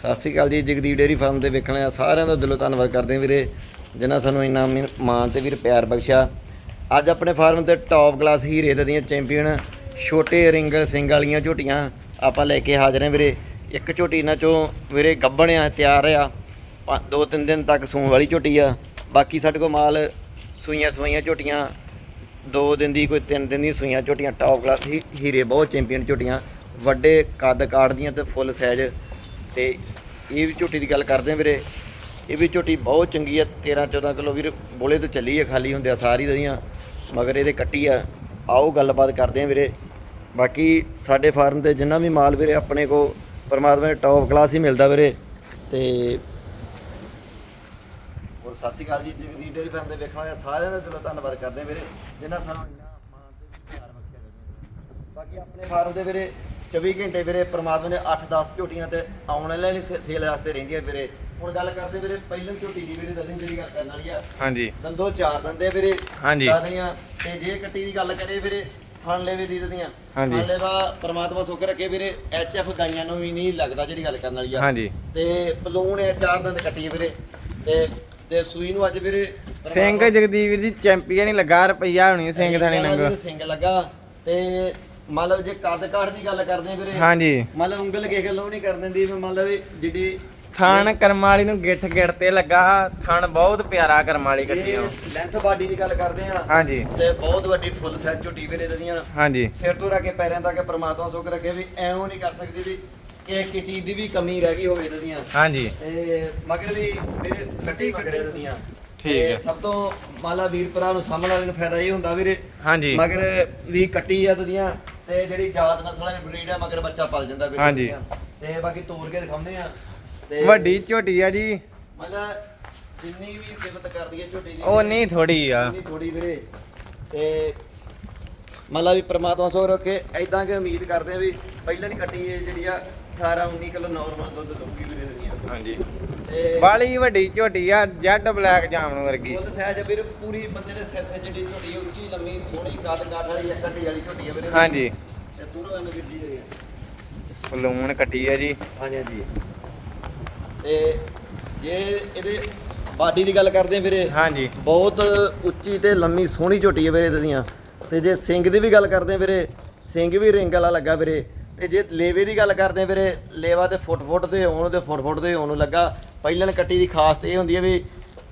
ਸਤਿ ਸ਼੍ਰੀ ਅਕਾਲ ਜੀ, Jagdeep dairy farm ਤੇ ਵੇਖਣ ਆ ਸਾਰਿਆਂ ਦਾ ਦਿਲੋਂ ਧੰਨਵਾਦ ਕਰਦੇ ਹਾਂ ਵੀਰੇ, ਜਿਨ੍ਹਾਂ ਸਾਨੂੰ ਇੰਨਾ ਮੀ- ਮਾਣ ਤੇ ਵੀਰ ਪਿਆਰ ਬਖਸ਼ਿਆ। ਅੱਜ ਆਪਣੇ ਫਾਰਮ ਤੇ ਟੌਪ ਕਲਾਸ ਹੀਰੇ ਦੇ ਦੀਆਂ ਚੈਂਪੀਅਨ ਛੋਟੇ ਰਿੰਗ ਸਿੰਘ ਵਾਲੀਆਂ ਝੋਟੀਆਂ ਆਪਾਂ ਲੈ ਕੇ ਹਾਜ਼ਰ ਹਾਂ ਵੀਰੇ। ਇੱਕ ਝੋਟੀ ਇਹਨਾਂ ਚੋਂ ਵੀਰੇ ਗੱਭਣ ਆ ਤਿਆਰ ਆ, ਪੰ- ਦੋ ਤਿੰਨ ਦਿਨ ਤੱਕ ਸੂਣ ਵਾਲੀ ਝੋਟੀ ਆ। ਬਾਕੀ ਸਾਡੇ ਕੋਲ ਮਾਲ ਸੂਈਆਂ ਸੂਈਆਂ ਝੋਟੀਆਂ, ਦੋ ਦਿਨ ਦੀ ਕੋਈ ਤਿੰਨ ਦਿਨ ਦੀ ਸੂਈਆਂ ਝੋਟੀਆਂ ਟੌਪ ਕਲਾਸ ਹੀ, ਹੀਰੇ ਬਹੁਤ ਚੈਂਪੀਅਨ ਝੋਟੀਆਂ। ਵੱਡੇ ਕੱਦ ਕਾਠ ਦੀਆਂ ਤੇ ਫੁੱਲ ਸਾਈਜ਼ ਤੇ ਇਹ ਵੀ ਝੋਟੀ ਦੀ ਗੱਲ ਕਰਦੇ ਆ ਵੀਰੇ। ਇਹ ਵੀ ਝੋਟੀ ਬਹੁਤ ਚੰਗੀ ਆ 13 14 ਕਿਲੋ ਵੀਰ ਬੋਲੇ ਤੋਂ ਚੱਲੀ ਆ, ਖਾਲੀ ਆ ਸਾਰੀ ਦਦੀਆਂ ਮਗਰ ਇਹਦੇ ਕੱਟੀ ਆ। ਆਓ ਗੱਲਬਾਤ ਕਰਦੇ ਆ ਵੀਰੇ। ਬਾਕੀ ਸਾਡੇ ਫਾਰਮ ਤੇ ਜਿੰਨਾ ਵੀ ਮਾਲ ਵੀਰੇ ਆਪਣੇ ਕੋ ਪਰਮਾਤਮਾ ਦੇ ਟੌਪ ਕਲਾਸ ਹੀ ਮਿਲਦਾ ਵੀਰੇ। ਤੇ ਹੋਰ ਸਤਿ ਸ਼੍ਰੀ ਅਕਾਲ ਜੀ, ਜਗਦੀਪ ਡੇਰੀ ਫਾਰਮ ਦੇ ਵੇਖਣ ਵਾਲੇ ਸਾਰਿਆਂ ਦਾ ਦਿਲੋਂ ਧੰਨਵਾਦ ਕਰਦੇ ਵੀਰੇ ਜਿਨ੍ਹਾਂ ਸਾਨੂੰ ਇੰਨਾ ਮਾਣ ਤੇ ਪਿਆਰ ਬਖਸ਼ਿਆ ਬਾਕੀ ਆਪਣੇ ਫਾਰਮ ਦੇ ਵੀਰੇ 24 ਘੰਟੇ ਵੀਰੇ ਪ੍ਰਮਾਤਮਾ ਨੇ 8-10 ਝੋਟੀਆਂ ਤੇ ਆਉਣ ਵਾਲੇ ਸੇਲ ਵਾਸਤੇ ਰਹਿੰਦੀਆਂ ਵੀਰੇ। ਹੁਣ ਗੱਲ ਕਰਦੇ ਵੀਰੇ ਪਹਿਲਾਂ ਝੋਟੀ ਦੀ ਵੀਰੇ ਦਸਵੀਂ ਜਿਹੜੀ ਗੱਲ ਕਰਨ ਵਾਲੀ ਆ। ਹਾਂਜੀ। ਦੰਦੋ ਚਾਰ ਦੰਦੇ ਵੀਰੇ। ਹਾਂਜੀ। ਦਾਦੀਆਂ ਤੇ ਜੇ ਕੱਟੀ ਦੀ ਗੱਲ ਕਰੇ ਵੀਰੇ ਥਣ ਲੈਵੇ ਦੀ ਦਦੀਆਂ ਹਾਂਜੀ। ਥਣ ਲੈਵਾ ਪ੍ਰਮਾਤਮਾ ਸੁੱਖ ਰੱਖੇ ਵੀਰੇ ਐਚ ਐਫ ਗਾਈਆਂ ਨੂੰ ਵੀ ਨਹੀਂ ਲੱਗਦਾ ਜਿਹੜੀ ਗੱਲ ਕਰਨ ਵਾਲੀ ਆ। ਹਾਂਜੀ। ਤੇ ਬਲੂਨ ਹੈ ਚਾਰ ਦੰਦ ਕੱਟੀ ਵੀਰੇ। ਤੇ ਤੇ ਸੂਈ ਨੂੰ ਅੱਜ ਵੀਰੇ ਸਿੰਘ ਜਗਦੀਪ ਦੀ ਚੈਂਪੀਅਨ ਹੀ ਲੱਗਾ ਰੁਪਈਆ ਹੋਣੀ ਸਿੰਘ ਥਾਣੀ ਨੰਗ ਸਿੰਘ ਲੱਗਾ। ਤੇ ਮਤਲਬ ਜੇ ਕੱਦ ਕਾਠ ਦੀ ਗੱਲ ਕਰਦੇ ਆ ਵੀਰੇ ਹਾਂਜੀ। ਮਤਲਬ ਉਂਗਲ ਕੇ ਗੱਲੋਂ ਨਹੀਂ ਕਰ ਦਿੰਦੀ ਵੀ ਮਤਲਬ ਜਿਹੜੀ ਥਾਣ ਕਰਮ ਵਾਲੀ ਨੂੰ ਗਿੱਠ ਗਿੱਠ ਤੇ ਲੱਗਾ ਥਾਣ ਬਹੁਤ ਪਿਆਰਾ ਕਰਮ ਵਾਲੀ ਕੱਟੀ ਆ। ਲੈਂਥ ਬਾਡੀ ਦੀ ਗੱਲ ਕਰਦੇ ਆ ਹਾਂਜੀ। ਤੇ ਬਹੁਤ ਵੱਡੀ ਫੁੱਲ ਝੋਟੀ ਵੀਰੇ ਦੀਆਂ ਹਾਂਜੀ। ਸਿਰ ਤੋਂ ਰੱਖ ਕੇ ਪੈਰਾਂ ਤੱਕ ਪ੍ਰਮਾਤਮਾ ਸੁੱਖ ਰੱਖੇ ਵੀ ਐਵੇਂ ਨਹੀਂ ਕਰ ਸਕਦੀ ਵੀ ਕਿ ਇੱਕ ਚੀਜ਼ ਦੀ ਵੀ ਕਮੀ ਰਹਿ ਗਈ ਹੋਵੇ ਇਹਦੀਆਂ ਹਾਂਜੀ। ਤੇ ਮਗਰ ਵੀ ਮੇਰੇ ਕੱਟੀ ਮਗਰ ਇਹਦੀਆਂ ਠੀਕ ਹੈ। ਸਭ ਤੋਂ ਮਾਲਾ ਵੀਰ ਭਰਾ ਨੂੰ ਸਾਹਮਣੇ ਵਾਲੇ ਨੂੰ ਫਾਇਦਾ ਇਹ ਹੁੰਦਾ ਵੀਰੇ। ਹਾਂਜੀ। ਮਗਰ ਵੀ ਕੱਟੀ ਆ ਤਦੀਆਂ ਤੇ ਜਿਹੜੀ ਜਾਤ ਨਸਲਾਂ ਦੀ ਬਰੀਡ ਆ ਮਗਰ ਬੱਚਾ ਪਲ ਜਾਂਦਾ ਵੀਰੇ ਹਾਂਜੀ। ਤੇ ਬਾਕੀ ਤੋੜ ਕੇ ਦਿਖਾਉਂਦੇ ਆ। ਤੇ ਵੱਡੀ ਝੋਟੀ ਆ ਜੀ। ਮਤਲਬ ਜਿੰਨੀ ਵੀ ਸਿਫਤ ਕਰਦੀ ਹੈ ਝੋਟੀ ਦੀ। ਉਹ ਨਹੀਂ ਥੋੜੀ ਆ। ਨਹੀਂ ਥੋੜੀ ਵੀਰੇ। ਤੇ ਮਤਲਬ ਵੀ ਪ੍ਰਮਾਤਮਾ ਸੋ ਰੱਖੇ ਐਦਾਂ ਕਿ ਉਮੀਦ ਕਰਦੇ ਆ ਵੀ ਪਹਿਲਾਂ ਨਹੀਂ ਕੱਟੀ ਇਹ ਜਿਹੜੀ ਆ 18 19 ਕਿਲੋ ਨਾਰਮਲ ਦੁੱਧ ਦਊਗੀ ਵੀਰੇ ਦੀਆਂ ਹਾਂਜੀ। ਬਾਲੀ ਵੱਡੀ ਝੋਟੀ ਆ ਜੈਡ ਬਲੈਕ ਜਾਮਨ ਵਰਗੀ। ਫੁੱਲ ਸਹਿਜ ਵੀਰ ਪੂਰੀ ਬੰਦੇ ਦੇ ਸਿਰ ਤੇ ਜਿਹੜੀ ਝੋਟੀ ਆ, ਉੱਚੀ ਲੰਮੀ ਸੋਹਣੀ ਕੱਦ ਕਾਠ ਵਾਲੀ ਇੱਕ ਅੱਡੀ ਵਾਲੀ ਝੋਟੀ ਆ ਵੀਰੇ। ਹਾਂਜੀ। ਤੇ ਪੂਰਾ ਇਹਨਾਂ ਵੀਰ ਜੀ ਇਹ। ਬਲੂਨ ਕੱਟੀ ਆ ਜੀ। ਹਾਂਜੀ ਹਾਂਜੀ। ਤੇ ਜੇ ਇਹਦੇ ਬਾਡੀ ਦੀ ਗੱਲ ਕਰਦੇ ਆ ਵੀਰੇ ਹਾਂਜੀ। ਬਹੁਤ ਉੱਚੀ ਤੇ ਲੰਮੀ ਸੋਹਣੀ ਝੋਟੀ ਹੈ ਵੀਰੇ ਇਹਦੇ ਦੀਆਂ। ਤੇ ਜੇ ਸਿੰਘ ਦੀ ਵੀ ਗੱਲ ਕਰਦੇ ਆ ਵੀਰੇ ਸਿੰਘ ਵੀ ਰਿੰਗ ਵਾਲਾ ਲੱਗਾ ਵੀਰੇ। ਤੇ ਜੇ ਲੇਵੇ ਦੀ ਗੱਲ ਕਰਦੇ ਆ ਵੀਰੇ ਲੇਵਾ ਤੇ ਫੁੱਟ ਫੁੱਟ ਤੇ ਹੋਣ ਤੇ ਫੁੱਟ ਫੁੱਟ ਤੇ ਹੋਣ ਨੂੰ ਲੱਗਾ। ਪਹਿਲਣ ਕੱਟੀ ਦੀ ਖਾਸ ਤੇ ਇਹ ਹੁੰਦੀ ਹੈ ਵੀ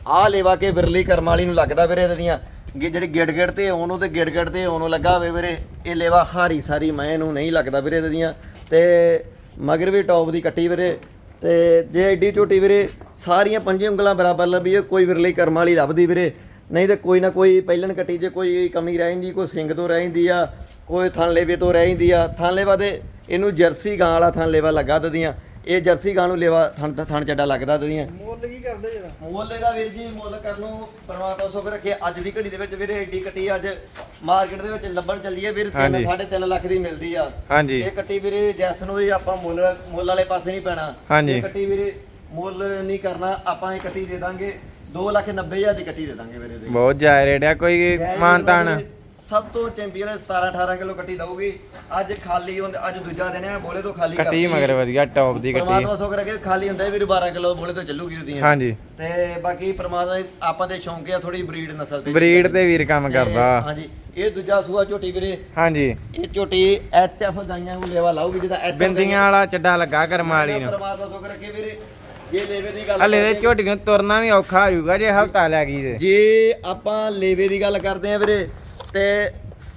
ਆਹ ਲੇਵਾ ਕੇ ਵਿਰਲੀ ਕਰਮ ਵਾਲੀ ਨੂੰ ਲੱਗਦਾ ਵੀਰੇ ਇਹਦੇ ਦੀਆਂ ਜਿਹੜੀ ਗਿੜ ਗਿੜ ਤੇ ਹੋਣ ਨੂੰ ਤੇ ਗਿੜ ਗਿੜ ਤੇ ਹੋਣ ਨੂੰ ਲੱਗਾ ਹੋਵੇ ਵੀਰੇ, ਇਹ ਲੇਵਾ ਹਾਰੀ ਸਾਰੀ ਮੈਂ ਨੂੰ ਨਹੀਂ ਲੱਗਦਾ ਵੀਰੇ ਇਹਦੇ ਦੀਆਂ। ਤੇ ਮਗਰ ਵੀ ਟੌਪ ਦੀ ਕੱਟੀ ਵੀਰੇ, ਤੇ ਜੇ ਐਡੀ ਝੋਟੀ ਵੀਰੇ ਸਾਰੀਆਂ ਪੰਜੇ ਉਂਗਲਾਂ ਬਰਾਬਰ ਲੱਭੀ ਕੋਈ ਵਿਰਲੀ ਕਰਮ ਵਾਲੀ ਲੱਭਦੀ ਵੀਰੇ। ਨਹੀਂ ਤੇ ਕੋਈ ਨਾ ਕੋਈ ਪਹਿਲਣ ਕੱਟੀ ਜੇ ਕੋਈ ਕਮੀ ਰਹਿ ਜਾਂਦੀ, ਕੋਈ ਸਿੰਗ ਤੋਂ ਰਹਿ ਜਾਂਦੀ ਆ, ਕੋਈ ਥਣਲੇਵੇ ਤੋਂ ਰਹਿ ਜਾਂਦੀ ਆ। ਥਣਲੇਵਾ ਦੇ ਇਹਨੂੰ ਜਰਸੀ ਗਾਂ ਵਾਲਾ ਥਣਲੇਵਾ ਲੱਗਾ ਦਦੀਆਂ। ਇਹ ਜਰਸੀ ਗਾਂ ਨੂੰ ਲੇਵਾ ਥਣ ਥਣ ਚੱਡਾ ਲੱਗਦਾ ਦਦੀਆਂ ਮੁੱਲ ਕੀ ਕਰਦੇ ਜਰਾ? ਮੁੱਲ ਇਹਦਾ ਵੀਰ ਜੀ ਮੁੱਲ ਕਰਨ ਨੂੰ ਪਰਮਾਤਮਾ ਸੁਖ ਰੱਖੇ ਅੱਜ ਦੀ ਘੜੀ ਦੇ ਵਿੱਚ ਵੀਰੇ ਏਡੀ ਕੱਟੀ ਅੱਜ ਮਾਰਕੀਟ ਦੇ ਵਿੱਚ ਲੱਭਣ ਚੱਲੀ ਹੈ। ਵੀਰ 3 ਹਾਂਜੀ। 3.5 ਲੱਖ ਦੀ ਮਿਲਦੀ ਆ। ਹਾਂਜੀ। ਇਹ ਕੱਟੀ ਵੀਰੇ ਜੈਸ ਨੂੰ ਵੀ ਆਪਾਂ ਮੁੱਲ ਮੁੱਲ ਵਾਲੇ ਪਾਸੇ ਨਹੀਂ ਪੈਣਾ। ਹਾਂਜੀ। ਇਹ ਕੱਟੀ ਵੀਰੇ ਮੁੱਲ ਨਹੀਂ ਕਰਨਾ ਆਪਾਂ ਇਹ ਕੱਟੀ ਦੇ ਦਾਂਗੇ। 2 ਲੱਖ 90 ਹਜ਼ਾਰ ਦੀ ਕੱਟੀ ਦੇ ਦਾਂਗੇ ਵੀਰੇ ਦੇ ਬਹੁਤ ਜਾਇ ਰੇਟ ਆ ਕੋਈ ਮਾਨਤਾਨ। ਸਭ ਤੋਂ ਚੈਂਪੀਅਨ 17 18 ਕਿਲੋ ਕੱਟੀ ਦਊਗੀ। ਅੱਜ ਖਾਲੀ ਹੁੰਦੇ ਅੱਜ ਦੂਜਾ ਦਿਨ ਹੈ ਬੋਲੇ ਤੋਂ ਖਾਲੀ ਕੱਟੀ। ਮਗਰ ਵਧੀਆ ਟੌਪ ਦੀ ਕੱਟੀ ਪਰਮਾਤਮਾ ਸੁਖ ਰੱਖੇ ਖਾਲੀ ਹੁੰਦਾ ਵੀਰ 12 ਕਿਲੋ ਬੋਲੇ ਤੋਂ ਚੱਲੂਗੀ ਉਹਦੀਆਂ ਹਾਂਜੀ। ਤੇ ਬਾਕੀ ਪ੍ਰਮਾਤਮਾ ਆਪਾਂ ਦੇ ਸ਼ੌਂਕ ਆ ਥੋੜੀ ਬਰੀਡ ਨਸਲ ਤੇ ਬਰੀਡ ਤੇ ਵੀਰ ਕੰਮ ਕਰਦਾ। ਹਾਂਜੀ ਇਹ ਦੂਜਾ ਸੂਆ ਝੋਟੀ ਵੀਰੇ। ਹਾਂਜੀ। ਇਹ ਝੋਟੀ ਐਚ ਐਫ ਗਾਈਆਂ ਨੂੰ ਲੈਵਾ ਲਾਊਗੀ ਜਿਹਦਾ ਐਚ ਬਿੰਦੀਆਂ ਵਾਲਾ ਚੱਡਾ ਲੱਗਾ ਕਰਮ ਵਾਲੀ ਨੂੰ। ਪ੍ਰਮਾਤਮਾ ਸੁਖ ਰੱਖੇ ਵੀਰੇ ਜੇ ਲੇਵੇ ਦੀ ਗੱਲ ਹਲੇ ਦੇ ਕਰਦੇ ਝੋਟੀ ਨੂੰ ਤੁਰਨਾ ਵੀ ਔਖਾ ਹੋ ਜਾਊਗਾ ਜੇ ਹਫਤਾ ਲੈ ਗਈ ਤੇ। ਜੇ ਆਪਾਂ ਲੇਵੇ ਦੀ ਗੱਲ ਕਰਦੇ ਆ ਵੀਰੇ ਤੇ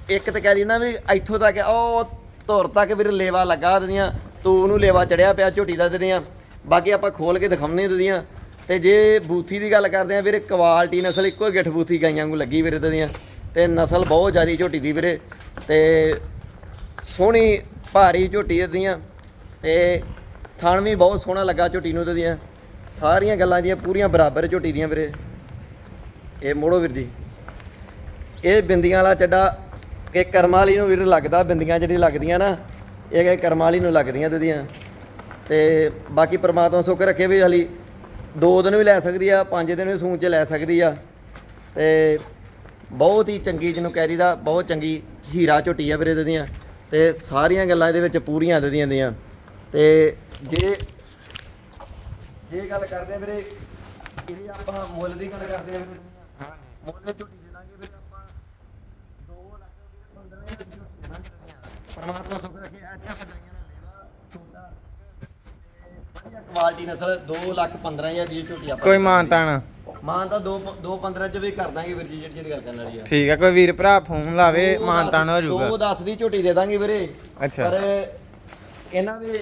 ਇੱਕ ਤਾਂ ਕਹਿ ਲਈ ਨਾ ਵੀ ਇੱਥੋਂ ਤੱਕ ਆ, ਉਹ ਧੁਰ ਤੱਕ ਵੀਰ ਲੇਵਾ ਲੱਗਾ ਦਿੰਦੀਆਂ ਤੂੰ ਉਹਨੂੰ ਲੇਵਾ ਚੜਿਆ ਪਿਆ, ਝੋਟੀ ਦਾ ਦਿੰਦੀਆਂ ਬਾਕੀ ਆਪਾਂ ਖੋਲ ਕੇ ਦਿਖਾਉਣੇ ਦਿੰਦੀਆਂ ਤੇ ਜੇ ਬੂਥੀ ਦੀ ਗੱਲ ਕਰਦੇ ਆ ਵੀਰੇ ਕੁਆਲਿਟੀ ਨਸਲ ਇੱਕੋ ਹੀ ਗਿੱਠ ਬੂਥੀ ਗਾਈਆਂ ਨੂੰ ਲੱਗੀ ਵੀਰੇ ਦੀਆਂ ਤੇ ਨਸਲ ਬਹੁਤ ਜ਼ਿਆਦੀ ਝੋਟੀ ਦੀ ਵੀਰੇ। ਤੇ ਸੋਹਣੀ ਭਾਰੀ ਝੋਟੀ ਦੀਆਂ ਤੇ ਥਣ ਵੀ ਬਹੁਤ ਸੋਹਣਾ ਲੱਗਾ ਝੋਟੀ ਨੂੰ ਦੀਆਂ ਸਾਰੀਆਂ ਗੱਲਾਂ ਦੀਆਂ ਪੂਰੀਆਂ ਬਰਾਬਰ ਝੋਟੀ ਦੀਆਂ ਵੀਰੇ। ਇਹ ਮੋੜੋ ਵੀਰ ਜੀ। ਇਹ ਬਿੰਦੀਆਂ ਵਾਲਾ ਚੱਡਾ ਕਿ ਕਰਮ ਵਾਲੀ ਨੂੰ ਵੀਰ ਲੱਗਦਾ, ਬਿੰਦੀਆਂ ਜਿਹੜੀ ਲੱਗਦੀਆਂ ਨਾ, ਇਹ ਕਿ ਕਰਮ ਵਾਲੀ ਨੂੰ ਲੱਗਦੀਆਂ ਇਹਦੀਆਂ। ਤੇ ਬਾਕੀ ਪਰਮਾਤਮਾ ਸੁੱਖ ਰੱਖੇ ਵੀ ਹਲੀ, ਦੋ ਦਿਨ ਵੀ ਲੈ ਸਕਦੀ ਆ, ਪੰਜ ਦਿਨ ਵੀ ਸੂਣ ਚ ਲੈ ਸਕਦੀ ਆ। ਤੇ ਬਹੁਤ ਹੀ ਚੰਗੀ ਜਿਹਨੂੰ ਕਹਿ ਦਾ ਬਹੁਤ ਚੰਗੀ ਹੀਰਾ ਝੋਟੀ ਆ ਵੀਰੇ ਇਹਦੀਆਂ। ਤੇ ਸਾਰੀਆਂ ਗੱਲਾਂ ਇਹਦੇ ਵਿੱਚ ਪੂਰੀਆਂ ਇਹਦੀਆਂ ਦੀਆਂ ਤੇ ਜੇ ਜੇ ਗੱਲ ਕਰਦੇ ਵੀਰੇ ਇਹਦੀ ਆਪਾਂ ਮੁੱਲ ਦੀ ਗੱਲ ਕਰਦੇ ਆ ਮੁੱਲ ਝੋਟੀ ਦੇ ਦਾਂਗੇ ਵੀਰੇ ਆਪਾਂ 2 ਲੱਖ ਵੀਰੇ 15 ਦੀ ਝੋਟੀ ਦੇ ਦਾਂਗੇ ਪਰਮਾਤਮਾ ਸੁਖ ਰੱਖੇ ਅੱਛਾ ਪਜਾਈਆਂ ਨਾਲ ਲੈਵਾ ਛੋਟਾ। ਤੇ ਵਧੀਆ ਕੁਆਲਿਟੀ ਨਸਲ 2 ਲੱਖ 15 ਹਜ਼ਾਰ ਦੀ ਝੋਟੀ ਆਪਾਂ ਕੋਈ ਮਾਨਤਾਨ ਮਾਨ ਤਾਂ 2 2 15 ਚ ਵੀ ਕਰ ਦਾਂਗੇ ਵੀਰ ਜੀ ਜਿਹੜੀ ਜਿਹੜੀ ਗੱਲ ਕਰਨ ਵਾਲੀ ਆ। ਠੀਕ ਆ ਕੋਈ ਵੀਰ ਭਰਾ ਫੋਨ ਲਾਵੇ ਦੋ ਮਾਨਤਾਨ ਹੋ ਦਸ- ਦੋ ਜਾਊਗਾ 10 ਦੀ ਝੋਟੀ ਦੇ ਦਾਂਗੇ ਵੀਰੇ। ਅੱਛਾ। ਪਰ ਇਹਨਾਂ ਵੀ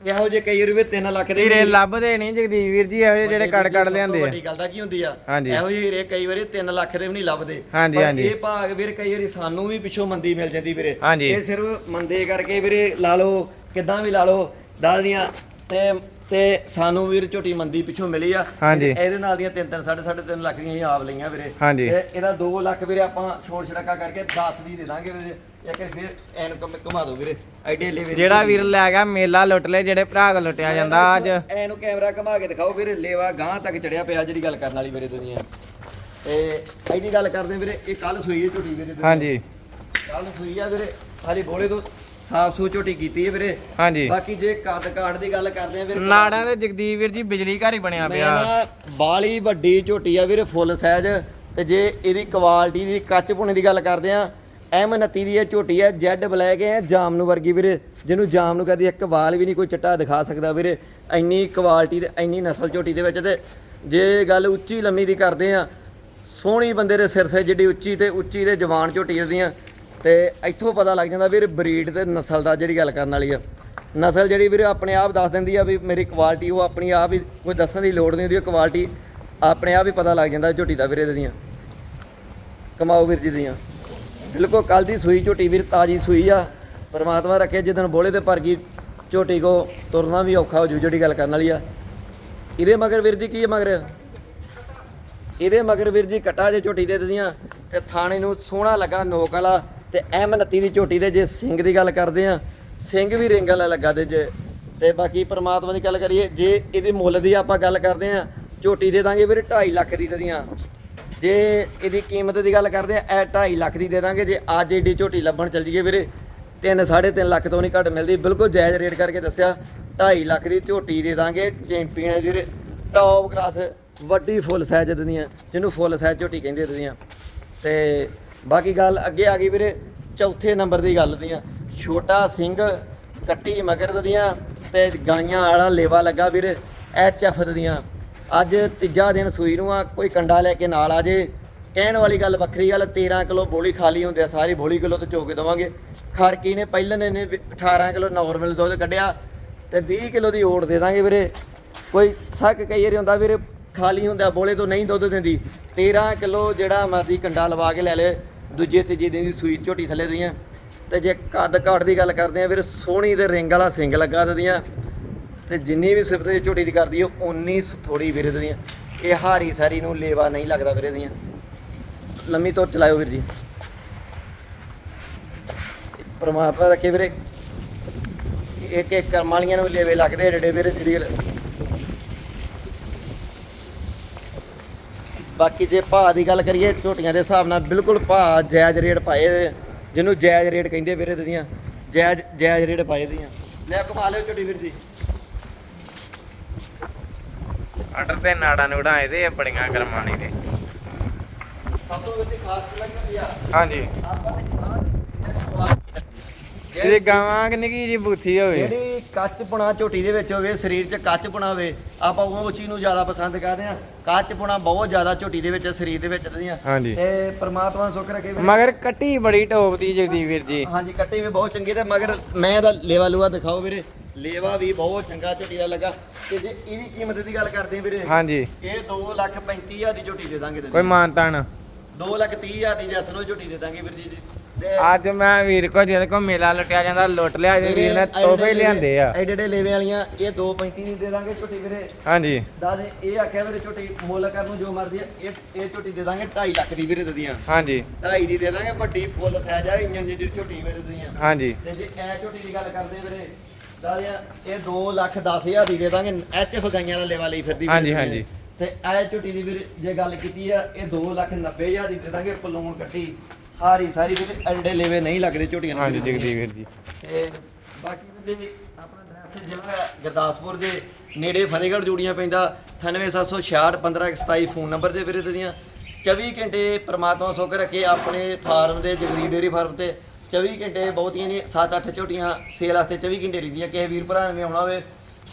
ਇਹੋ ਜਿਹੇ ਕਈ ਵੀ 3 ਲੱਖ ਦੇ ਵੀਰੇ ਵੀ- ਲੱਭਦੇ ਨਹੀਂ ਜਗਦੀਪ ਵੀਰ ਜੀ ਇਹੋ ਜਿਹੇ ਜਿਹੜੇ ਕੜ ਕੜ ਲਿਆਂਦੇ ਆ ਵੱਡੀ ਗੱਲ ਤਾਂ ਕੀ ਹੁੰਦੀ ਆ ਹਾਂਜੀ। ਇਹੋ ਜਿਹੇ ਹੀਰੇ ਕਈ ਵਾਰੀ 3 ਲੱਖ ਦੇ ਵੀ ਨਹੀਂ ਲੱਭਦੇ ਹਾਂਜੀ, ਪਰ ਹਾਂਜੀ। ਇਹ ਭਾਗ ਵੀਰ ਕਈ ਵਾਰੀ ਸਾਨੂੰ ਵੀ ਪਿੱਛੋਂ ਮੰਦੀ ਮਿਲ ਜਾਂਦੀ ਵੀਰੇ ਹਾਂਜੀ। ਇਹ ਸਿਰਫ ਮੰਦੇ ਕਰਕੇ ਵੀਰੇ ਲਾ ਲਓ ਕਿਦਾਂ ਵੀ ਲਾ ਲਓ ਦਾਦੀਆਂ ਤੇ ਤੇ ਸਾਨੂੰ ਵੀਰ ਝੋਟੀ ਮੰਦੀ ਪਿੱਛੋਂ ਮਿਲੀ ਆ। ਹਾਂਜੀ। ਇਹਦੇ- ਨਾਲ ਦੀਆਂ 3 3 3.5 3 ਲੱਖ ਦੀਆਂ ਹੀ ਆਪ ਲਈਆਂ ਵੀਰੇ। ਹਾਂਜੀ। ਤੇ ਇਹਦਾ 2 ਲੱਖ ਵੀਰੇ ਆਪਾਂ ਛੋੜ ਛੜਕਾ ਕਰਕੇ 10 ਦੀ ਦੇ ਦਾਂਗੇ ਵੀਰੇ। ਇੱਕ ਵਾਰੀ ਫਿਰ ਐਨ ਘੁਮਾ ਦਿਓ ਵੀਰੇ। ਐਡੇ ਲੈ ਵੀਰੇ ਜਿਹੜਾ ਵੀਰ ਲੈ ਗਿਆ ਮੇਲਾ ਲੁੱਟ ਲੈ ਜਿਹੜੇ ਭਰਾ ਕੋ ਲੁੱਟਿਆ ਜਾਂਦਾ ਅੱਜ। ਐਨੂੰ ਕੈਮਰਾ ਘੁਮਾ ਕੇ ਦਿਖਾਓ ਵੀਰੇ ਲੇਵਾ ਗਾਂ ਤੱਕ ਚੜਿਆ ਪਿਆ ਜਿਹੜੀ ਗੱਲ ਕਰਨ ਵਾਲੀ ਵੀਰੇ ਦੁਨੀਆ ਤੇ ਇਹਦੀ ਗੱਲ ਕਰਦੇ ਵੀਰੇ ਇਹ ਕੱਲ ਸੂਈ ਹੈ ਝੋਟੀ ਵੀਰੇ। ਹਾਂਜੀ। ਕੱਲ ਸੂਈ ਆ ਵੀਰੇ ਹਾਲੀ ਬੋਲੇ ਤੋਂ ਸਾਫ਼ ਸੂ ਝੋਟੀ ਕੀਤੀ ਹੈ ਵੀਰੇ। ਹਾਂਜੀ। ਬਾਕੀ ਜੇ ਕੱਦ ਕਾਠ ਦੀ ਗੱਲ ਕਰਦੇ ਆ ਵੀਰੇ ਨਾੜਾਂ ਦੇ ਜਗਦੀਪ ਵੀਰ ਜੀ ਬਿਜਲੀ ਘਰ ਹੀ ਬਣਿਆ ਪਿਆ। ਨਾ ਬਾਲੀ ਵੱਡੀ ਝੋਟੀ ਆ ਵੀਰੇ ਫੁੱਲ ਸਾਈਜ਼ ਤੇ ਜੇ ਇਹਦੀ ਕੁਆਲਿਟੀ ਦੀ ਕੱਚ ਪੁਣੇ ਦੀ ਗੱਲ ਕਰਦੇ ਆ ਐਮ 29 ਦੀ ਇਹ ਝੋਟੀ ਹੈ ਜੈਡ ਬਲੈਕ ਹੈ ਜਾਮਨੂ ਵਰਗੀ ਵੀਰੇ। ਜਿਹਨੂੰ ਜਾਮਨੂ ਕਹਦੀ ਇੱਕ ਵਾਲ ਵੀ ਨਹੀਂ ਕੋਈ ਚਿੱਟਾ ਦਿਖਾ ਸਕਦਾ ਵੀਰੇ। ਇੰਨੀ ਕੁਆਲਿਟੀ ਤੇ ਇੰਨੀ ਨਸਲ ਝੋਟੀ ਦੇ ਵਿੱਚ ਤੇ ਜੇ ਗੱਲ ਉੱਚੀ ਲੰਮੀ ਦੀ ਕਰਦੇ ਆ ਸੋਹਣੀ ਬੰਦੇ ਦੇ ਸਿਰ ਸੇ ਜਿੱਡੀ ਉੱਚੀ ਤੇ ਉੱਚੀ ਤੇ ਜਵਾਨ ਝੋਟੀ ਦੀਆਂ ਤੇ ਇੱਥੋਂ ਪਤਾ ਲੱਗ ਜਾਂਦਾ ਵੀਰ ਬਰੀਡ ਤੇ ਨਸਲ ਦਾ ਜਿਹੜੀ ਗੱਲ ਕਰਨ ਵਾਲੀ ਆ। ਨਸਲ ਜਿਹੜੀ ਵੀਰ ਆਪਣੇ ਆਪ ਦੱਸ ਦਿੰਦੀ ਆ ਵੀ ਮੇਰੀ ਕੁਆਲਿਟੀ ਉਹ ਆਪਣੀ ਆਪ ਹੀ ਕੋਈ ਦੱਸਣ ਦੀ ਲੋੜ ਨਹੀਂ ਹੁੰਦੀ, ਉਹ ਕੁਆਲਿਟੀ ਆਪਣੇ ਆਪ ਹੀ ਪਤਾ ਲੱਗ ਜਾਂਦਾ ਝੋਟੀ ਦਾ ਵੀਰੇ ਦੀਆਂ। ਕਮਾਓ ਵੀਰ ਜੀ ਦੀਆਂ। ਬਿਲਕੁਲ ਕੱਲ ਦੀ ਸੂਈ ਝੋਟੀ ਵੀਰ ਤਾਜੀ ਸੂਈ ਆ। ਪਰਮਾਤਮਾ ਰੱਖੇ ਜਿੱਦਣ ਬੋਲੇ ਤੇ ਪਰ ਗਈ ਝੋਟੀ ਕੋ, ਤੁਰਨਾ ਵੀ ਔਖਾ ਹੋ ਜੂ ਜਿਹੜੀ ਗੱਲ ਕਰਨ ਵਾਲੀ ਆ। ਇਹਦੇ ਮਗਰ ਵੀਰ ਜੀ ਕੀ ਹੈ ਮਗਰ? ਇਹਦੇ ਮਗਰ ਵੀਰ ਜੀ ਕਟਾ ਜੇ ਝੋਟੀ ਦੇ ਦਿੰਦੀਆਂ ਤੇ ਥਾਣੇ ਨੂੰ ਸੋਹਣਾ ਲੱਗਾ ਨੋਕ ਵਾਲਾ। ਤੇ ਐਮ 29 ਦੀ ਝੋਟੀ ਦੇ ਜੇ ਸਿੰਘ ਦੀ ਗੱਲ ਕਰਦੇ ਆ ਸਿੰਘ ਵੀ ਰਿੰਗ ਵਾਲਾ ਲੱਗਾ ਦੇ ਜੇ। ਤੇ ਬਾਕੀ ਪਰਮਾਤਮਾ ਦੀ ਗੱਲ ਕਰੀਏ, ਜੇ ਇਹਦੇ ਮੁੱਲ ਦੀ ਆਪਾਂ ਗੱਲ ਕਰਦੇ ਆ ਝੋਟੀ ਦੇ ਦਾਂਗੇ ਵੀਰੇ 2.5 ਲੱਖ ਦੀ ਦਿੰਦੀਆਂ ਜੇ ਇਹਦੀ ਕੀਮਤ ਦੀ ਗੱਲ ਕਰਦੇ ਆ ਇਹ 2.5 ਲੱਖ ਦੀ ਦੇ ਦਾਂਗੇ ਜੇ ਅੱਜ ਏਡੀ ਝੋਟੀ ਲੱਭਣ ਚੱਲ ਜੀਏ ਵੀਰੇ 3 3.5 ਲੱਖ ਤੋਂ ਨਹੀਂ ਘੱਟ ਮਿਲਦੀ। ਬਿਲਕੁਲ ਜਾਇਜ਼ ਰੇਟ ਕਰਕੇ ਦੱਸਿਆ 2.5 ਲੱਖ ਦੀ ਝੋਟੀ ਦੇ ਦਾਂਗੇ ਚੈਂਪੀਅਨ ਵੀਰੇ ਟੌਪ ਕਲਾਸ ਵੱਡੀ ਫੁੱਲ ਸਾਈਜ਼ ਦੀਆਂ, ਜਿਹਨੂੰ ਫੁੱਲ ਸਾਈਜ਼ ਝੋਟੀ ਕਹਿੰਦੇ ਦਿੰਦੀਆਂ ਤੇ ਬਾਕੀ ਗੱਲ ਅੱਗੇ ਆ ਗਈ ਵੀਰੇ, ਚੌਥੇ ਨੰਬਰ ਦੀ ਗੱਲ ਦੀਆਂ। ਛੋਟਾ ਸਿੰਘ ਕੱਟੀ ਮਗਰ ਦੀਆਂ ਤੇ ਗਾਈਆਂ ਵਾਲਾ ਲੇਵਾ ਲੱਗਾ ਵੀਰੇ, ਐਚ ਐਫ ਦੀਆਂ। ਅੱਜ ਤੀਜਾ ਦਿਨ ਸੂਈ ਨੂੰ ਆ, ਕੋਈ ਕੰਡਾ ਲੈ ਕੇ ਨਾਲ ਆ ਜੇ। ਕਹਿਣ ਵਾਲੀ ਗੱਲ ਵੱਖਰੀ ਗੱਲ 13 ਕਿਲੋ ਬੋਲੀ ਖਾਲੀ ਹੁੰਦੀ ਆ, ਸਾਰੀ ਬੋਲੀ ਕਿਲੋ ਤੇ ਚੋ ਕੇ ਦਵਾਂਗੇ। ਖਰਕੀ ਨੇ ਪਹਿਲਾਂ ਨੇ ਨੇ 18 ਕਿਲੋ ਨਾਰਮਲ ਦੁੱਧ ਕੱਢਿਆ ਤੇ 20 ਕਿਲੋ ਦੀ ਓਟ ਦੇ ਦਾਂਗੇ ਵੀਰੇ। ਕੋਈ ਸ਼ੱਕ ਕਈ ਵਾਰੀ ਹੁੰਦਾ ਵੀਰੇ, ਖਾਲੀ ਹੁੰਦਾ ਬੋਲੇ ਤੋਂ ਨਹੀਂ ਦੁੱਧ ਦਿੰਦੀ। 13 ਕਿਲੋ ਜਿਹੜਾ ਮਰਜ਼ੀ ਕੰਡਾ ਲਵਾ ਕੇ ਲੈ ਲੈ। ਦੂਜੇ ਤੀਜੇ ਦਿਨ ਦੀ ਸੂਈ ਝੋਟੀ ਥੱਲੇ ਦੀਆਂ। ਤੇ ਜੇ ਕੱਦ ਕਾਠ ਦੀ ਗੱਲ ਕਰਦੇ ਆ ਵੀਰੇ ਸੋਹਣੀ ਤੇ ਰਿੰਗ ਵਾਲਾ ਸਿੰਗ ਲੱਗਾ ਦਦੀਆਂ। ਤੇ ਜਿੰਨੀ ਵੀ ਸਿਫਤ ਦੀ ਝੋਟੀ ਦੀ ਕਰਦੀ ਉਹ ਉਨੀ ਥੋੜੀ ਵੀਰੇ ਦੀਆਂ ਇਹ ਹਾਰੀ ਸਾਰੀ ਨੂੰ ਲੇਵਾ ਨਹੀਂ ਲੱਗਦਾ ਵੀਰੇ ਦੀਆਂ ਲੰਮੀ ਤੋਂ ਚਲਾਇਓ ਵੀਰ ਜੀ। ਪਰਮਾਤਮਾ ਰੱਖੇ ਵੀਰੇ। ਇੱਕ ਇੱਕ ਕਰਮ ਵਾਲੀਆਂ ਨੂੰ ਲੇਵੇ ਲੱਗਦੇ ਏਡੇ ਵੀਰੇ ਜਿਹੜੀ ਬਾਕੀ ਜੇ ਭਾਅ ਦੀ ਗੱਲ ਕਰੀਏ ਝੋਟੀਆਂ ਦੇ ਹਿਸਾਬ ਨਾਲ ਬਿਲਕੁਲ ਭਾਅ ਜਾਇਜ਼ ਰੇਟ ਪਾਏ ਦੇ, ਜਿਹਨੂੰ ਜਾਇਜ਼ ਰੇਟ ਕਹਿੰਦੇ ਵੀਰੇ ਦੀਆਂ ਜਾਇਜ਼ ਜਾਇਜ਼ ਰੇਟ ਪਾਏ ਦੀਆਂ ਲੈ ਕਮਾ ਲਿਓ ਝੋਟੀ ਵੀਰ ਜੀ ਆਰਡਰ ਤੇ ਨਾੜਾਂ ਨੂੜਾਂ ਇਹਦੇ ਆ ਬੜੀਆਂ ਕਰਮਾਣੀ ਦੇ ਸਭ ਤੋਂ ਵੱਡੀ ਖਾਸ ਗੱਲ ਕੀ ਆ। ਹਾਂਜੀ। ਆਪਾਂ ਇਹਦੇ ਗਾਵਾਂ ਕਿ ਨਿੱਕੀ ਜੀ ਬੂਥੀ ਹੋਵੇ। ਜਿਹੜੀ ਕੱਚ ਪੁਣਾ ਝੋਟੀ ਦੇ ਵਿੱਚ ਹੋਵੇ ਸਰੀਰ 'ਚ ਕੱਚ ਪੁਣਾ ਹੋਵੇ ਆਪਾਂ ਉਹ ਚੀਜ਼ ਨੂੰ ਜ਼ਿਆਦਾ ਪਸੰਦ ਕਰਦੇ ਆ ਕੱਚ ਪੁਣਾ ਬਹੁਤ ਜ਼ਿਆਦਾ ਝੋਟੀ ਦੇ ਵਿੱਚ ਸਰੀਰ ਦੇ ਵਿੱਚ ਦੀਆਂ ਹਾਂਜੀ। ਤੇ ਪ੍ਰਮਾਤਮਾ ਸੁੱਖ ਰੱਖੇ ਵੀਰੇ। ਮਗਰ ਕੱਟੀ ਬੜੀ ਟੋਪ ਦੀ ਜਗਦੀਪ ਵੀਰ ਜੀ। ਹਾਂਜੀ ਕੱਟੀ ਵੀ ਬਹੁਤ ਚੰਗੀ ਤੇ ਮਗਰ ਮੈਂ ਇਹਦਾ ਲੇਵਾ ਲੂਆ ਦਿਖਾਓ ਵੀਰੇ। ਲੇਵਾ ਵੀ ਬਹੁਤ ਚੰਗਾ ਝੋਟੀ ਦਾ ਲੱਗਾ। ਤੇ ਜੇ ਇਹਦੀ ਕੀਮਤ ਦੀ ਗੱਲ ਕਰਦੇ ਆ ਵੀਰੇ ਹਾਂਜੀ। ਇਹ 2 ਲੱਖ 35 ਹਜ਼ਾਰ ਦੀ ਝੋਟੀ ਦੇ ਦਾਂਗੇ ਕੋਈ ਮਾਨਤਾਨ। 2 ਲੱਖ 30 ਹਜ਼ਾਰ ਦੀ ਜੈਸ ਨੂੰ ਝੋਟੀ ਦੇ ਦਾਂਗੇ ਵੀਰ ਜੀ ਜੀ ਅੱਜ ਮੈਂ ਵੀਰ ਕੋ ਜਿਹਦੇ ਕੋ ਮੇਲਾ ਲੁੱਟਿਆ ਜਾਂਦਾ ਲੁੱਟ ਲਿਆ ਇਹਦੇ ਵੀਰ ਨੇ ਤੋਹਫੇ ਲਿਆਂਦੇ ਆ। ਐਡੇ ਐਡੇ ਲੇਵੇ ਵਾਲੀਆਂ ਇਹ 2.35 ਦੀ ਦੇ ਦਾਂਗੇ ਝੋਟੀ ਵੀਰੇ। ਹਾਂਜੀ। ਦਾਦੇ ਇਹ ਆਖਿਆ ਵੀਰੇ ਝੋਟੀ ਮੁੱਲ ਕਰਨ ਨੂੰ ਜੋ ਮਰਦੀ ਆ ਇਹ ਇਹ ਝੋਟੀ ਦੇ ਦਾਂਗੇ 2.5 ਲੱਖ ਦੀ ਵੀਰੇ ਦਦੀਆਂ ਹਾਂਜੀ। 2.5 ਦੀ ਦੇ ਦਾਂਗੇ ਵੱਡੀ ਫੁੱਲ ਸਾਈਜ਼ ਆ ਇੰਜਨ ਦੀ ਝੋਟੀ ਵੀਰੇ ਦੀਆਂ ਹਾਂਜੀ। ਤੇ ਜੇ ਐ ਝੋਟੀ ਦੀ ਗੱਲ ਕਰਦੇ ਵੀਰੇ ਦਾਦਿਆ ਇਹ 2 ਲੱਖ 10 ਹਜ਼ਾਰ ਦੀ ਦੇ ਦਾਂਗੇ ਐਚ ਐਫ ਗਾਈਆਂ ਦਾ ਲੈਵਾ ਲਈ ਫਿਰਦੀ ਵੀਰੇ। ਹਾਂਜੀ। ਹਾਂਜੀ। ਤੇ ਐ ਝੋਟੀ ਦੀ ਵੀਰੇ ਜੇ ਗੱਲ ਕੀਤੀ ਆ ਇਹ 2 ਲੱਖ 90 ਹਜ਼ਾਰ ਦੀ ਦੇ ਦਾਂਗੇ ਪਲੂਣ ਕੱਟੀ। ਹਾਰੀ ਸਾਰੀ ਵੀਰੇ ਐਡੇ ਲੇਵੇ ਨਹੀਂ ਲੱਗਦੇ ਝੋਟੀਆਂ ਨੂੰ ਹਾਂਜੀ ਜਗਦੀਪ ਵੀਰ ਜੀ। ਤੇ ਬਾਕੀ ਵੀਰੇ ਆਪਣਾ ਡਰੈਸ ਜ਼ਿਲ੍ਹਾ ਗੁਰਦਾਸਪੁਰ ਦੇ ਨੇੜੇ ਫਤਿਹਗੜ੍ਹ ਜੂੜੀਆਂ ਪੈਂਦਾ 9876615127 ਫੋਨ ਨੰਬਰ ਤੇ ਵੀਰੇ ਦੀਆਂ। 24 ਘੰਟੇ ਪ੍ਰਮਾਤਮਾ ਸੁੱਖ ਰੱਖੇ ਆਪਣੇ ਫਾਰਮ ਦੇ ਜਗਦੀਪ ਡੇਰੀ ਫਾਰਮ ਤੇ 24 ਘੰਟੇ ਬਹੁਤੀਆਂ ਨਹੀਂ 7-8 ਝੋਟੀਆਂ ਸੇਲ ਵਾਸਤੇ 24 ਘੰਟੇ ਰਹਿੰਦੀਆਂ। ਕਿਸੇ ਵੀਰ ਭਰਾ ਨੇ ਆਉਣਾ ਹੋਵੇ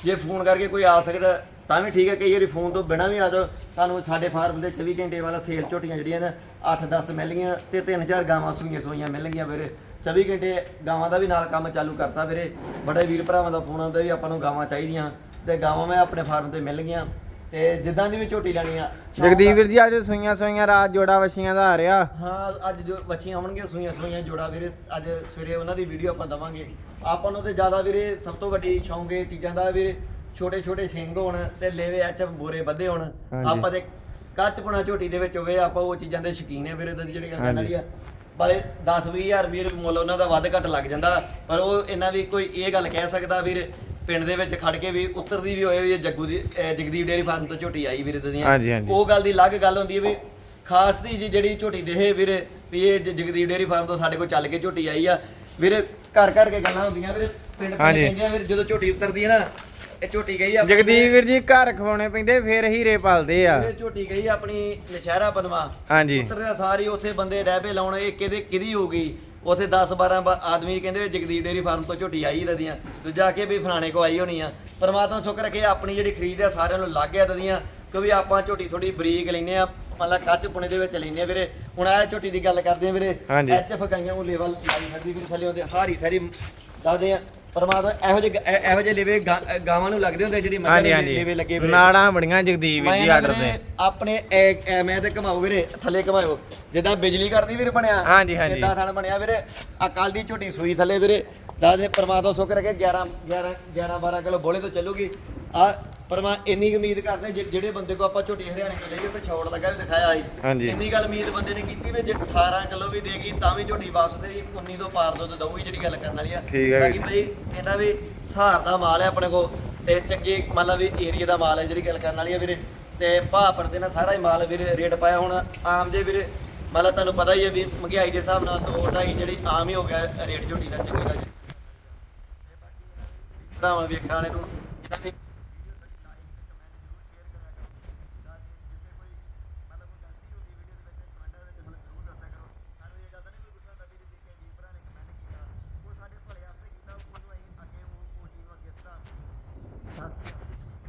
ਜੇ ਫੋਨ ਕਰਕੇ ਕੋਈ ਆ ਸਕਦਾ ਤਾਂ ਵੀ ਠੀਕ ਹੈ। ਕਈ ਵਾਰੀ ਫੋਨ ਤੋਂ ਬਿਨਾਂ ਵੀ ਆ ਜਾਓ। ਤੁਹਾਨੂੰ ਸਾਡੇ ਫਾਰਮ ਦੇ 24 ਘੰਟੇ ਵਾਲਾ ਸੇਲ ਝੋਟੀਆਂ ਜਿਹੜੀਆਂ ਨੇ 8-10 ਮਿਲਣਗੀਆਂ ਤੇ 3-4 ਗਾਵਾਂ ਸੂਈਆਂ ਸੂਈਆਂ ਮਿਲਣਗੀਆਂ ਵੀਰੇ। 24 ਘੰਟੇ ਗਾਵਾਂ ਦਾ ਵੀ ਨਾਲ ਕੰਮ ਚਾਲੂ ਕਰਤਾ ਵੀਰੇ। ਬੜੇ ਵੀਰ ਭਰਾਵਾਂ ਦਾ ਫੋਨ ਆਉਂਦਾ ਵੀ ਆਪਾਂ ਨੂੰ ਗਾਵਾਂ ਚਾਹੀਦੀਆਂ ਤੇ ਗਾਵਾਂ ਮੈਂ ਆਪਣੇ ਫਾਰਮ ਤੇ ਮਿਲਣਗੀਆਂ। ਤੇ ਜਿੱਦਾਂ ਦੀ ਵੀ ਝੋਟੀ ਲੈਣੀ ਆ ਜਗਦੀਪ ਵੀਰ ਜੀ ਅੱਜ ਸੂਈਆਂ ਸੂਈਆਂ ਰਾਤ ਜੋੜਾ ਵਛੀਆਂ ਦਾ ਆ ਰਿਹਾ ਹਾਂ ਅੱਜ ਜੋ ਬੱਚੀਆਂ ਆਉਣਗੀਆਂ ਸੂਈਆਂ ਸੂਈਆਂ ਜੋੜਾ ਵੀਰੇ ਅੱਜ ਸਵੇਰੇ ਉਹਨਾਂ ਦੀ ਵੀਡੀਓ ਆਪਾਂ ਦਵਾਂਗੇ। ਆਪਾਂ ਨੂੰ ਤੇ ਜ਼ਿਆਦਾ ਵੀਰੇ ਸਭ ਤੋਂ ਵੱਡੀ ਸ਼ੌਂਕ ਇਹ ਚੀਜ਼ਾਂ ਦਾ ਵੀਰੇ ਛੋਟੇ ਛੋਟੇ ਸਿੰਘ ਹੋਣ ਤੇ ਲੇਵੇ ਐਚ ਬੋਰੇ ਵੱਧੇ ਹੋਣ ਹਾਂਜੀ। ਆਪਾਂ ਤੇ ਕੱਚ ਪੁਣਾ ਝੋਟੀ ਦੇ ਵਿੱਚ ਹੋਵੇ ਆਪਾਂ ਉਹ ਚੀਜ਼ਾਂ ਦੇ ਸ਼ੌਕੀਨ ਆ ਵੀਰੇ ਤਾਂ ਜਿਹੜੀ ਗੱਲ ਕਰਨ ਵਾਲੀ ਆ ਪਰ 10 20000 ਵੀਰ ਮੁੱਲ ਉਹਨਾਂ ਦਾ ਵੱਧ ਘੱਟ ਲੱਗ ਜਾਂਦਾ ਪਰ ਉਹ ਇਹਨਾਂ ਵੀ ਕੋਈ ਇਹ ਗੱਲ ਕਹਿ ਸਕਦਾ ਵੀਰ ਪਿੰਡ ਦੇ ਵਿੱਚ ਖੜ ਕੇ ਵੀ ਉੱਤਰਦੀ ਵੀ ਹੋਏ ਵੀ ਇਹ ਜੱਗੂ ਦੀ ਅਹ ਜਗਦੀਪ ਡੇਅਰੀ ਫਾਰਮ ਤੋਂ ਝੋਟੀ ਆਈ ਵੀਰੇ ਦੀਆਂ ਹਾਂਜੀ, ਹਾਂਜੀ। ਉਹ ਗੱਲ ਦੀ ਅਲੱਗ ਗੱਲ ਹੁੰਦੀ ਹੈ ਵੀ ਖਾਸ ਦੀ ਜੀ ਜਿਹੜੀ ਝੋਟੀ ਦੇਹ ਵੀਰੇ ਵੀ ਇਹ ਜ- ਜਗਦੀਪ ਡੇਅਰੀ ਫਾਰਮ ਤੋਂ ਸਾਡੇ ਕੋਲ ਚੱਲ ਕੇ ਝੋਟੀ ਆਈ ਆ ਵੀਰੇ ਘਰ ਘਰ ਕੇ ਗੱਲਾਂ ਹੁੰਦੀਆਂ ਵੀਰੇ ਪਿੰਡ ਪਿੰਡ ਹਾਂਜੀ। ਕਹਿੰਦੇ ਆ ਵੀਰੇ ਜਦੋਂ ਝੋਟੀ ਉਤਰਦੀ ਹੈ ਨਾ ਇਹ ਝੋਟੀ ਗਈ ਆ ਜਗਦੀਪ ਵੀਰ ਜੀ ਘਰ ਖਵਾਉਣੇ ਪੈਂਦੇ ਫੇਰ ਹੀਰੇ ਪਲਦੇ ਆ। ਵੀਰੇ ਝੋਟੀ ਗਈ ਆਪਣੀ ਨਸ਼ਹਿਰਾ ਪਦਮਾ ਹਾਂਜੀ। ਉਤਰਦਾ ਸਾਰੀ ਉੱਥੇ ਬੰਦੇ ਪਏ ਲਾਉਣ ਇਹ ਕਿਹਦੇ ਕਿਹਦੀ ਹੋ ਗਈ? ਉੱਥੇ 10 12 ਬਾ- ਆਦਮੀ ਕਹਿੰਦੇ ਵੀ ਜਗਦੀਪ ਡੇਰੀ ਫਾਰਮ ਤੋਂ ਝੋਟੀ ਆਈ ਦਦੀਆਂ ਦੂਜਾ ਕੇ ਵੀ ਫਲਾਣੇ ਕੋ ਆਈ ਹੋਣੀ ਆ। ਪਰਮਾਤਮਾ ਸ਼ੁਕਰ ਰੱਖੇ ਆਪਣੀ ਜਿਹੜੀ ਖਰੀਦ ਆ ਸਾਰਿਆਂ ਨੂੰ ਲੱਗ ਗਿਆ ਦਦੀਆਂ ਕਿਉਂਕਿ ਆਪਾਂ ਝੋਟੀ ਥੋੜੀ ਬਰੀਕ ਲੈਨੇ ਆ। ਮਤਲਬ ਕੱਚ ਪੁਣੇ ਦੇ ਵਿੱਚ ਲੈਨੇ ਆ ਵੀਰੇ। ਹੁਣ ਆ ਝੋਟੀ ਦੀ ਗੱਲ ਕਰਦੇ ਆ ਵੀਰੇ। ਐਚ ਐਫ ਗਾਈਆਂ ਉਹ ਲੈਵਲ ਲਾਈ ਫਿਰਦੀ ਵੀਰੇ ਥੱਲੇ ਉਹਦੇ ਹਾਰੀ ਸਾਰੀ ਦੱਸਦੇ ਆ। ਪਰਮਾਤਮਾ ਇਹੋ ਜਿਹੇ ਗ- ਇਹ- ਇਹੋ ਜਿਹੇ ਲੇਵੇ ਗਾਂ- ਗਾਵਾਂ ਨੂੰ ਲੱਗਦੇ ਹੁੰਦੇ ਜਿਹੜੀ ਮੱਝਾਂ ਹਾਂਜੀ ਲੇਵੇ ਲੱਗੇ ਵੀਰੇ ਨਾੜਾਂ ਬੜੀਆਂ ਜਗਦੀਪ ਵੀਰ ਮੈਂ ਜੀ ਆਰਡਰ ਵੀਰੇ ਦੇ। ਆਪਣੇ ਐ- ਐਵੇਂ ਤੇ ਘਮਾਓ ਵੀਰੇ ਥੱਲੇ ਘਮਾਓ ਜਿੱਦਾਂ ਬਿਜਲੀ ਕਰਦੀ ਵੀਰ ਬਣਿਆ ਹਾਂਜੀ, ਹਾਂਜੀ। ਇਦਾਂ ਥਣ ਬਣਿਆ ਵੀਰੇ। ਆ ਕੱਲ ਦੀ ਝੋਟੀ ਸੂਈ ਥੱਲੇ ਵੀਰੇ। ਦਾਦ ਨੇ ਪਰਮਾਤਮਾ ਸੁੱਖ ਰੱਖੇ 11 11 11 12 ਕਿਲੋ ਬੋਲੇ ਤੋਂ ਚੱਲੂਗੀ। ਆ ਪਰਮਾ ਇੰਨੀ ਕੁ ਉਮੀਦ ਕਰਦੇ ਜਿ- ਜਿਹੜੇ ਬੰਦੇ ਕੋ ਆਪਾਂ ਝੋਟੀ ਹਰਿਆਣੇ ਤੋਂ ਲਈ ਉੱਤੇ ਛੋੜ ਲੱਗਾ ਵੀ ਦਿਖਾਇਆ ਸੀ। ਹਾਂਜੀ। ਇੰਨੀ ਗੱਲ ਉਮੀਦ ਬੰਦੇ ਨੇ ਕੀਤੀ ਵੀ ਜੇ 18 ਕਿਲੋ ਵੀ ਦੇਗੀ ਤਾਂ ਵੀ ਝੋਟੀ ਵਾਪਸ ਦੇ 19 ਤੋਂ ਪਾਰ ਦੁੱਧ ਦਊਗੀ ਜਿਹੜੀ ਗੱਲ ਕਰਨ ਵਾਲੀ ਆ। ਠੀਕ ਹੈ ਬਾਕੀ ਬਈ ਇਹਨਾਂ ਵੀ ਸਹਾਰ ਦਾ ਮਾਲ ਹੈ ਆਪਣੇ ਕੋ ਤੇ ਚੰਗੇ ਮਤਲਬ ਵੀ ਏਰੀਆ ਦਾ ਮਾਲ ਹੈ ਜਿਹੜੀ ਗੱਲ ਕਰਨ ਵਾਲੀ ਹੈ ਵੀਰੇ। ਤੇ ਭਾਪੜ ਦੇ ਨਾਲ ਸਾਰਾ ਹੀ ਮਾਲ ਵੀਰੇ ਰੇਟ ਪਾਇਆ ਹੁਣ ਆਮ ਜੇ ਵੀਰੇ ਮਤਲਬ ਤੁਹਾਨੂੰ ਪਤਾ ਹੀ ਹੈ ਵੀ ਮਹਿੰਗਾਈ ਦੇ ਹਿਸਾਬ ਨਾਲ 2 2.5 ਜਿਹੜੀ ਆਮ ਹੀ ਹੋ ਗਿਆ ਰੇਟ ਝੋਟੀ ਦਾ ਚੰਗੀ ਦਾ ਭਰਾਵਾਂ ਵੇਖਣ ਵਾਲੇ ਨੂੰ ਜਿੱਦਾਂ ਵੀ